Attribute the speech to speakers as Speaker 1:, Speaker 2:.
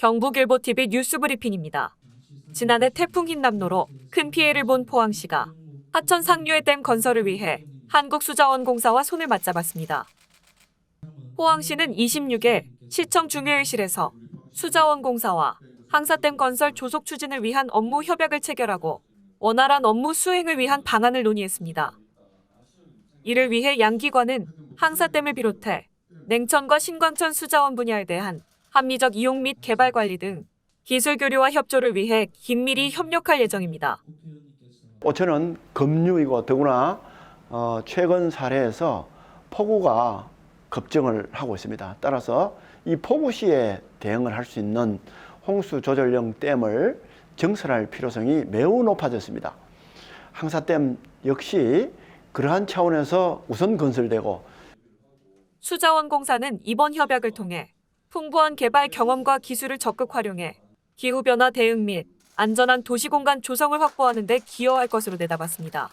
Speaker 1: 경북일보TV 뉴스브리핑입니다. 지난해 태풍 흰남노로 큰 피해를 본 포항시가 하천 상류의 댐 건설을 위해 한국수자원공사와 손을 맞잡았습니다. 포항시는 26일 시청 중회의실에서 수자원공사와 항사댐 건설 조속 추진을 위한 업무 협약을 체결하고 원활한 업무 수행을 위한 방안을 논의했습니다. 이를 위해 양 기관은 항사댐을 비롯해 냉천과 신광천 수자원 분야에 대한 합리적 이용 및 개발 관리 등 기술 교류와 협조를 위해 긴밀히 협력할 예정입니다.
Speaker 2: 오천은 급류이고 더구나 어, 최근 사례에서 폭우가 급증을 하고 있습니다. 따라서 이 폭우 시에 대응을 할 수 있는 홍수 조절용 댐을 증설할 필요성이 매우 높아졌습니다. 항사댐 역시 그러한 차원에서 우선 건설되고
Speaker 1: 수자원공사는 이번 협약을 통해 풍부한 개발 경험과 기술을 적극 활용해 기후변화 대응 및 안전한 도시공간 조성을 확보하는 데 기여할 것으로 내다봤습니다.